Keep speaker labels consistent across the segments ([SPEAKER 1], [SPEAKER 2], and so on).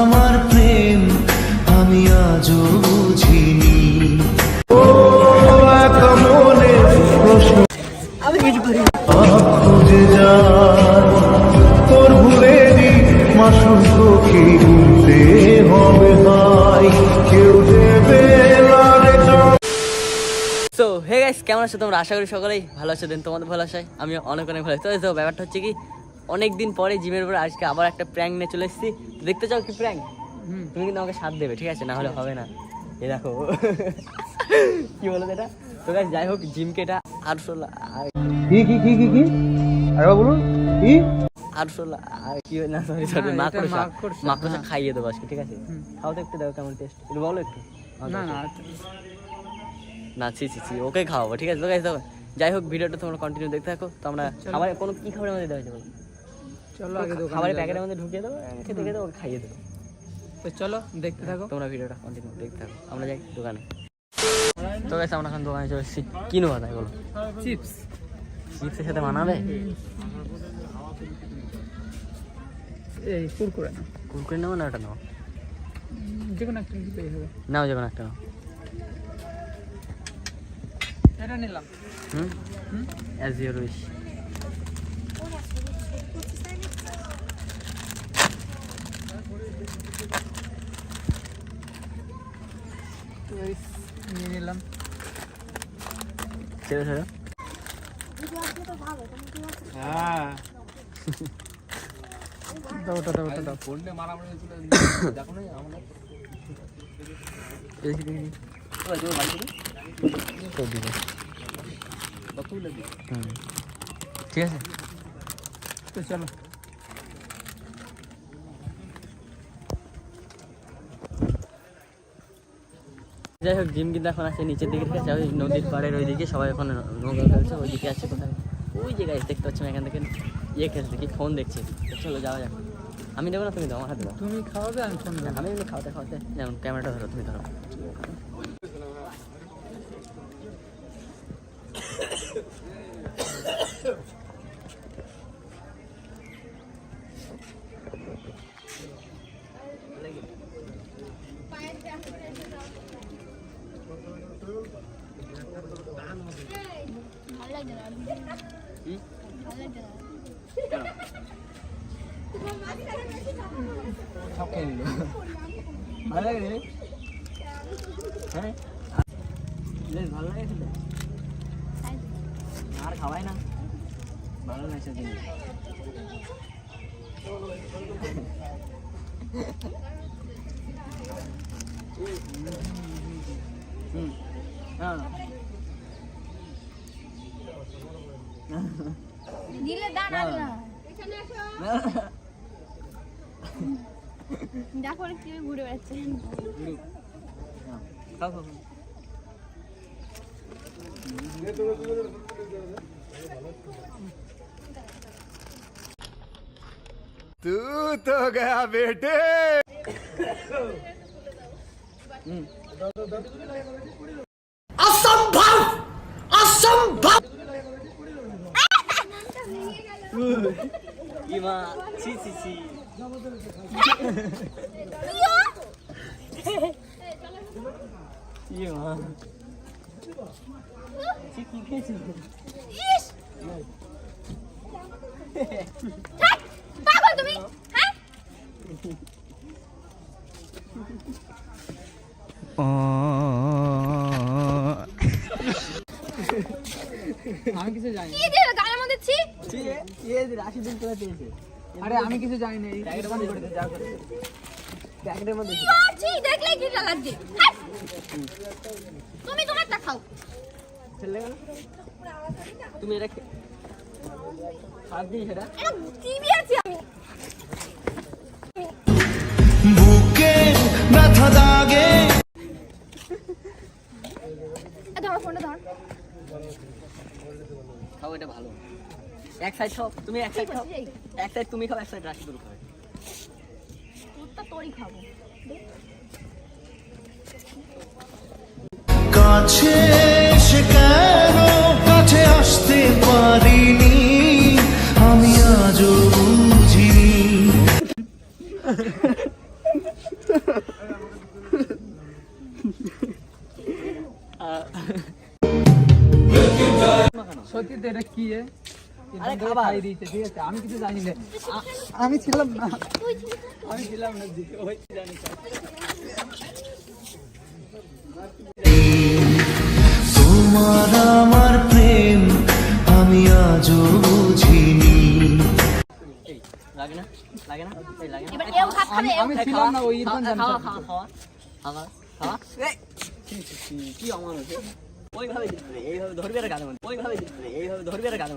[SPEAKER 1] আমার প্রেম আমি আজও বুঝিনি। খুঁজে
[SPEAKER 2] কেমন আছো তোমরা? আশা করি সকলেই ভালো আছো, দেন তোমাদের ভালো আসায় আমি অনেক অনেক ভালো তো ব্যাপারটা হচ্ছে কি অনেক দিন পরে জিমের উপরে আজকে আবার একটা প্র্যাঙ্ক নিয়ে চলে এসেছি। দেখতে চাও কি প্র্যাঙ্ক তুমি কিন্তু আমাকে সাথ দেবে ঠিক আছে? না হলে হবে না। এ দেখো। কি বলো এটা তো গাইস যাই হোক জিমকে এটা আটশো
[SPEAKER 3] কি কি কি কি কি? আরে বলুন। কি?
[SPEAKER 2] আটশো আর কি না সরি সরি
[SPEAKER 3] হ্যাঁ,
[SPEAKER 2] মাকড়সা।
[SPEAKER 3] মাকড়সা,
[SPEAKER 2] মাকড়সা। খাইয়ে দেবো আজকে ঠিক আছে? খাও তো একটু দেখো কেমন টেস্ট একটু বলো একটু।
[SPEAKER 3] না না
[SPEAKER 2] না ছি ছি ছি ওকে খাওয়াবো ঠিক আছে? তো যাই হোক ভিডিওটা তোমরা কন্টিনিউ দেখতে থাকো। তো আমরা। খাবার কোনো কি খাবারের মধ্যে দেওয়া যাবে
[SPEAKER 3] চলো আগে দোকানে
[SPEAKER 2] খাবারের প্যাকেটের মধ্যে ঢুকিয়ে দেবো দেবো ওকে খাইয়ে দেবো।
[SPEAKER 3] তো চলো দেখতে থাকো।
[SPEAKER 2] তোমরা ভিডিওটা কন্টিনিউ দেখতে থাকো। আমরা যাই দোকানে। তো গেছে আমরা এখন দোকানে চলে এসেছি। কি নেব তাই বলো?
[SPEAKER 3] চিপস
[SPEAKER 2] চিপসের সাথে মানাবে
[SPEAKER 3] এই কুরকুরে না
[SPEAKER 2] কুরকুরে নেব না ওটা
[SPEAKER 3] যে কোনো একটা নিতে হবে
[SPEAKER 2] নাও যে কোনো একটা নাও।
[SPEAKER 3] এটা নিলাম।
[SPEAKER 2] হুম?
[SPEAKER 3] হুম?
[SPEAKER 2] অ্যাজ ইউর উইশ
[SPEAKER 3] নিয়ে নিলাম
[SPEAKER 2] ছেড়ে ছেড়ে
[SPEAKER 3] হ্যাঁ দাও ওটা দাও ওটা দাও
[SPEAKER 2] দেখি দেখি তো দিবে ঠিক আছে
[SPEAKER 3] তো চলো
[SPEAKER 2] যাই হোক জিম কিন্তু এখন আছে নিচের দিকে ঠিক আছে? ওই নদীর পাড়ের ওইদিকে সবাই এখন নৌকা খেলছে ওইদিকে আছে কোথায়? ওই জায়গায় দেখতে পাচ্ছি না এখান থেকে ইয়ে খেলছে কি ফোন দেখছে। চলো যাওয়া যাক। আমি দেবো না তুমি দাও আমার হাতে
[SPEAKER 3] তুমি খাওয়াবে আমি ফোন
[SPEAKER 2] আমি এমনি খাওয়াতে খাওয়াতে যেমন ক্যামেরাটা ধরো তুমি ধরো
[SPEAKER 4] ভালো লাগছে না
[SPEAKER 2] হুম?
[SPEAKER 4] ভালো লাগছে না
[SPEAKER 2] কেন?
[SPEAKER 3] সব খেয়ে নিল ভালো লাগে রে
[SPEAKER 2] হ্যাঁ বেশ ভালো লাগে খেতে আর খাওয়াই না। ভালো লাগছে হুম। হ্যাঁ।
[SPEAKER 4] দিলে দান আর না। দেখো কীভাবে ঘুরে বেড়াচ্ছে।
[SPEAKER 1] तू तो गया बेटे।
[SPEAKER 2] असंभव! असंभव! 이마
[SPEAKER 4] 치치치 তুমি
[SPEAKER 3] আমি কিছু জানি
[SPEAKER 4] কি? দিয়ে গালের মধ্যে ছি
[SPEAKER 2] ছি এ রাশি দিন করে
[SPEAKER 3] আরে আমি কিছু জানি না এই
[SPEAKER 2] করেছে প্যাকেটের মধ্যে
[SPEAKER 4] লাগছে হ্যাঁ। তুমি তোমারটা খাও।
[SPEAKER 2] গেল তুমি এটা খে- হাত দিই সেটা?
[SPEAKER 4] টিভি আছি আমি?
[SPEAKER 1] বুকে ব্যথা দাগে
[SPEAKER 4] এ ধরো ফোনটা ধর।
[SPEAKER 2] খাও এটা ভালো। এক সাইড খাও তুমি এক সাইড খাও। এক সাইড তুমি খাও এক সাইড রাশি দুটো খাবে
[SPEAKER 4] ভাতটা তোরই খাব।
[SPEAKER 1] কাছে এসে কাছে আসতে পারিনি? আমি আজও
[SPEAKER 3] বুঝিনি। সত্যি এটা কি
[SPEAKER 2] আরে খাবার।
[SPEAKER 3] খাইয়ে দিয়েছে, ঠিক আছে আমি কিছু জানি না আমি ছিলাম না আমি ছিলাম না ওই জানি
[SPEAKER 1] তোমার আমার প্রেম আমি আজও বুঝিনি
[SPEAKER 2] লাগে না লাগে না লাগে না
[SPEAKER 3] আমি- ছিলাম না ওই ইরফান
[SPEAKER 2] খাওয়া। খাওয়া খাওয়া খাওয়া খাওয়া কি, এ? ওইভাবে এইভাবে ধরবে আর মধ্যে ওইভাবে এইভাবে ধরবি আর গানের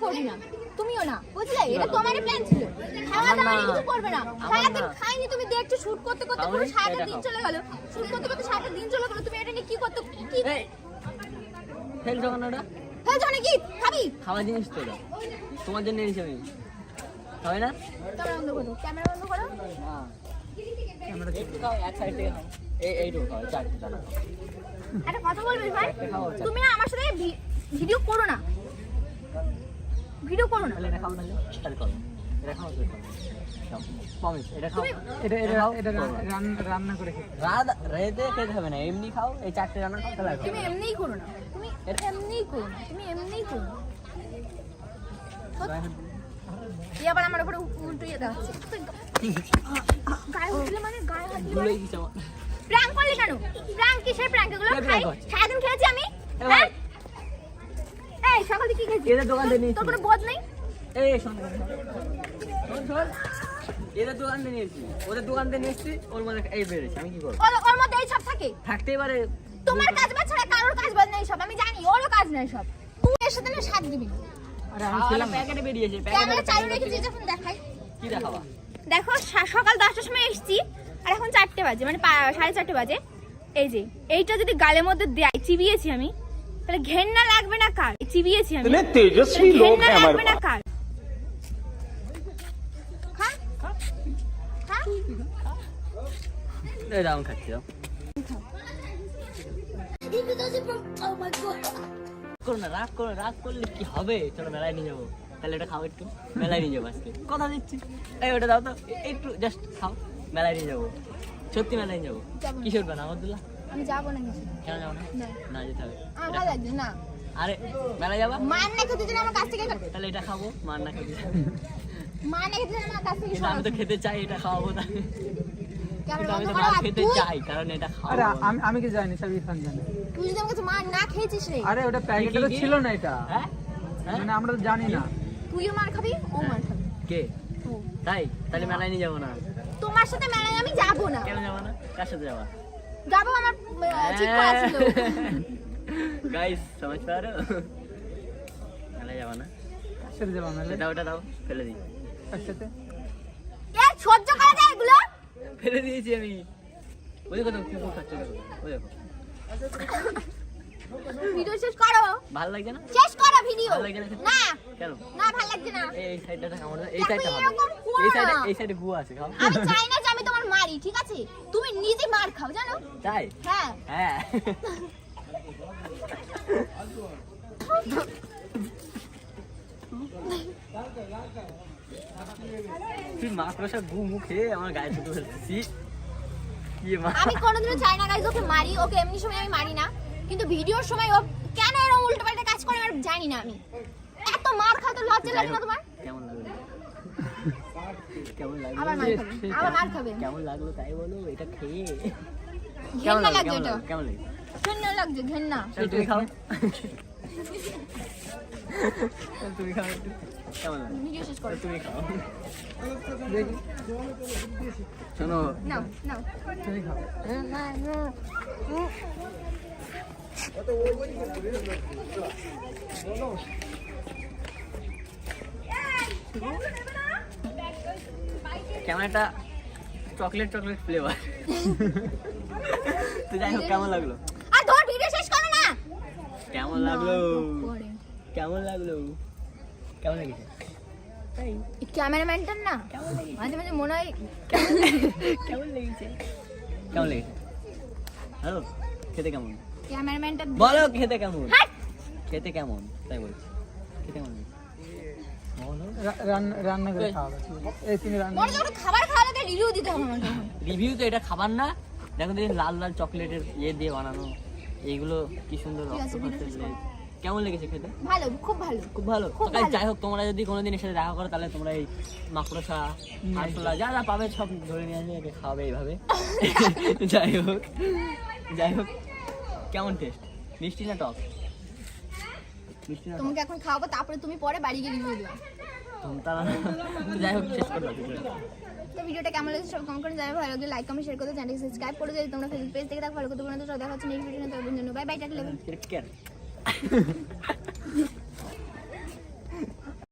[SPEAKER 4] প্ল্যান করবি না। তুমিও না বুঝলে? এটা তোমারই প্ল্যান ছিল। খাওয়া দাওয়া কিছু করবে না।
[SPEAKER 2] আমার
[SPEAKER 4] সারাদিন
[SPEAKER 2] না।
[SPEAKER 4] খাইনি তুমি দেখছ শুট করতে করতে পুরো? সারাটা দিন চলে গেল। শুট করতে করতে সারাটা দিন চলে গেল তুমি এটা নিয়ে কি করতে কি
[SPEAKER 2] এই ফেল যখন ওটা?
[SPEAKER 4] ফেলছো নাকি খাবি?
[SPEAKER 2] খাওয়া জিনিস তো তোমার জন্য এনেছি আমি। হবে না?
[SPEAKER 4] ক্যামেরা বন্ধ করো ক্যামেরা বন্ধ করো।
[SPEAKER 2] এক সাইড থেকে খাও এই এইটুকু খাও চারটে দানা
[SPEAKER 4] একটা কথা বলবে ভাই। তুমি না আমার সাথে ভিডিও করো না। ভিডিও করো না।
[SPEAKER 2] এটা খাও এটা করো। খাও। এমনি খাও এই চারটে রান্না
[SPEAKER 4] তুমি এমনিই করো না। তুমি এমনিই করো না। তুমি এমনিই করো না। এই আবার আমার উপরে উল্টো ইয়ে দেওয়া গায়ে উঠলে মানে গায়ে হাত দিলে প্র্যাঙ্ক করলি কেন? প্র্যাঙ্ক কিসের প্র্যাঙ্ক এগুলো
[SPEAKER 2] কে
[SPEAKER 4] খাই সারাদিন খেয়েছি আমি? হ্যাঁ। এই সকালে কি খেয়েছি
[SPEAKER 2] এদের দোকান থেকে নিয়েছি।
[SPEAKER 4] তোর কোনো বোধ নেই?
[SPEAKER 2] এই শোন শোন, শোন। শোন এদের দোকান থেকে নিয়েছি। ওদের দোকান থেকে নিয়েছি ওর মধ্যে এই বেড়েছে আমি কি করব?
[SPEAKER 4] ওর ওর মধ্যে এই সব থাকে?
[SPEAKER 2] থাকতেই পারে।
[SPEAKER 4] তোমার কাজ বাজ ছাড়া কারোর কাজ বাজ নেই সব আমি জানি ওরও কাজ নেই সব। তুই এর সাথে না সাথ দিবি না।
[SPEAKER 3] আরে আমি ছিলাম
[SPEAKER 2] প্যাকেটে বেরিয়েছে
[SPEAKER 4] ক্যামেরা চালু রেখেছি যখন দেখাই।
[SPEAKER 2] কি দেখাবা?
[SPEAKER 4] দেখো সকাল দশটার সময় এসেছি আর এখন চারটে বাজে মানে সাড়ে চারটে বাজে। এই যে এইটা যদি গালের মধ্যে দেয় চিবিয়েছি আমি তাহলে ঘেন্না লাগবে না কার? চিবিয়েছি আমি। তেজস্বী লোক লাগবে না কার?
[SPEAKER 2] দাম খাচ্ছি করো না রাগ করো রাগ করলে কি হবে? চলো মেলায় নিয়ে যাব। তাহলে এটা খাও একটু। মেলায় নিয়ে যাব আজকে। কথা দিচ্ছি। এই ওটা দাও তো। একটু জাস্ট খাও। মেলায় নিয়ে যাব। সত্যি মেলায় নিয়ে যাব। কিশোর বানা আবদুল্লাহ।
[SPEAKER 4] আমি যাব না কিছু।
[SPEAKER 2] কেন যাব না?
[SPEAKER 4] না।
[SPEAKER 2] যেতে হবে।
[SPEAKER 4] আমার লাগছে না।
[SPEAKER 2] আরে মেলায় যাবা?
[SPEAKER 4] মান না খেতে যেন আমার কাছ থেকে
[SPEAKER 2] তাহলে এটা খাব মার না খেতে
[SPEAKER 4] মান না খেতে আমার কাছ থেকে
[SPEAKER 2] আমি তো খেতে চাই এটা খাওয়াবো না। আমি তো
[SPEAKER 4] করো
[SPEAKER 2] মার
[SPEAKER 4] আর
[SPEAKER 2] খেতে চাই কারণ এটা
[SPEAKER 3] আমি। আমি কি জানি সব ইরফান জানে।
[SPEAKER 4] তুই যদি আমার কাছে মান না খেয়েছিস রে।
[SPEAKER 3] আরে ওটা প্যাকেটে তো ছিল না এটা।
[SPEAKER 2] হ্যাঁ? হ্যাঁ?
[SPEAKER 3] মানে আমরা তো জানি না।
[SPEAKER 4] তুইও মার খাবি ও মার খাবি।
[SPEAKER 2] কে? তাই? তাহলে মেলায় নিয়ে যাব না।
[SPEAKER 4] তোমার সাথে মেলায় আমি যাব না।
[SPEAKER 2] কেন যাব না? কার সাথে যাবা?
[SPEAKER 4] যাব আমার ঠিক করা ছিল।
[SPEAKER 2] গাইস সমাজ পারো মেলায় যাবা না?
[SPEAKER 3] কার সাথে যাব মেলে
[SPEAKER 2] দাও ওটা দাও ফেলে দিই।
[SPEAKER 3] কার সাথে
[SPEAKER 4] এ সহ্য করা যায় এগুলো?
[SPEAKER 2] ফেলে দিয়েছি আমি। ওই দেখো তো কুকুর খাচ্ছে দেখো ওই দেখো।
[SPEAKER 4] ভিডিও শেষ করো।
[SPEAKER 2] ভালো লাগছে না?
[SPEAKER 4] শেষ করো ভিডিও।
[SPEAKER 2] ভালো লাগছে না
[SPEAKER 4] না।
[SPEAKER 2] কেন?
[SPEAKER 4] না ভালো লাগছে না।
[SPEAKER 2] এই সাইডটা কামড় এই সাইডটা হবে এই সাইডে এই সাইডে গুয়া আছে খাও।
[SPEAKER 4] আমি চাই না মারি ঠিক আছে? তুমি নিজে মার খাও জানো?
[SPEAKER 2] তাই?
[SPEAKER 4] হ্যাঁ।
[SPEAKER 2] হ্যাঁ। তুই মাকড়সা গু মুখে আমার গায়ে ছুটে
[SPEAKER 4] আমি কোনোদিনও চাই না গাইজ ওকে মারি। ওকে এমনি সময় আমি মারি না। কিন্তু ভিডিওর সময় ও কেন এরকম উল্টো পাল্টা কাজ করে আমি জানি না আমি। এত মার খাও তো লজ্জা লাগে না তোমার?
[SPEAKER 2] কেমন লাগল? কেমন লাগল
[SPEAKER 4] আবার মার খাবে আবার মার খাবে
[SPEAKER 2] কেমন লাগল তাই বলো এটা খেয়ে
[SPEAKER 4] ঘেন্না লাগছে
[SPEAKER 2] কেমন
[SPEAKER 4] এটা
[SPEAKER 2] লাগল কেমন লাগল
[SPEAKER 4] ঘেন্না লাগছে ঘেন্না
[SPEAKER 2] চল তুমি খাও চল তুমি খাও একটু কেমন লাগে
[SPEAKER 4] ভিডিও শেষ করো
[SPEAKER 2] তুমি খাও
[SPEAKER 3] দেখি
[SPEAKER 2] শোনো
[SPEAKER 4] নাও নাও
[SPEAKER 3] তুমি খাও
[SPEAKER 2] কেমন একটা চকলেট চকলেট ফ্লেভার তো যাই হোক কেমন লাগল?
[SPEAKER 4] আর ধর ভিডিও শেষ করো না!
[SPEAKER 2] কেমন লাগল? কেমন লাগল? কেমন লেগেছে?
[SPEAKER 4] ক্যামেরাম্যানটার না? মাঝে মাঝে মনে হয়
[SPEAKER 2] কেমন লেগেছে? কেমন লেগেছে? হ্যালো খেতে কেমন?
[SPEAKER 4] ক্যামেরাম্যানটা
[SPEAKER 2] বলো খেতে কেমন? খেতে কেমন? তাই বলছি। খেতে কেমন
[SPEAKER 3] রান্না রান্না করে খাওয়াবে এই তুমি রান্না।
[SPEAKER 4] খাবার খাওয়া রিভিউ দিতে হবে
[SPEAKER 2] রিভিউ তো এটা খাবার না। দেখো দিন লাল লাল চকলেটের ইয়ে দিয়ে বানানো। এইগুলো কি সুন্দর
[SPEAKER 4] করো।
[SPEAKER 2] কেমন লেগেছে খেতে?
[SPEAKER 4] ভালো খুব ভালো।
[SPEAKER 2] খুব। যাই হোক তোমরা যদি কোনোদিন এর সাথে দেখা করো তাহলে তোমরা এই মাকড়সা আরশোলা যা যা পাবে সব ধরে নিয়ে আসবে একে খাওয়াবে এইভাবে। যাই হোক যাই হোক। কেমন টেস্ট মিষ্টি না টক মিষ্টি না টক?
[SPEAKER 4] তোমাকে এখন খাওয়াবো তারপরে তুমি পরে বাড়ি গিয়ে রিভিউ দিও।
[SPEAKER 2] যাই হোক শেষ করে।
[SPEAKER 4] তো ভিডিওটা কেমন লাগছে সব কম করে জানাবে ভালো লাগলে লাইক কমেন্ট শেয়ার করতে চ্যানেলকে সাবস্ক্রাইব করে যদি তোমরা ফেসবুক পেজ থেকে থাকো ভালো করতে পারো তো দেখা হচ্ছে নেক্সট ভিডিওতে ততদিন জন্য বাই বাই টাটা
[SPEAKER 2] লাভ.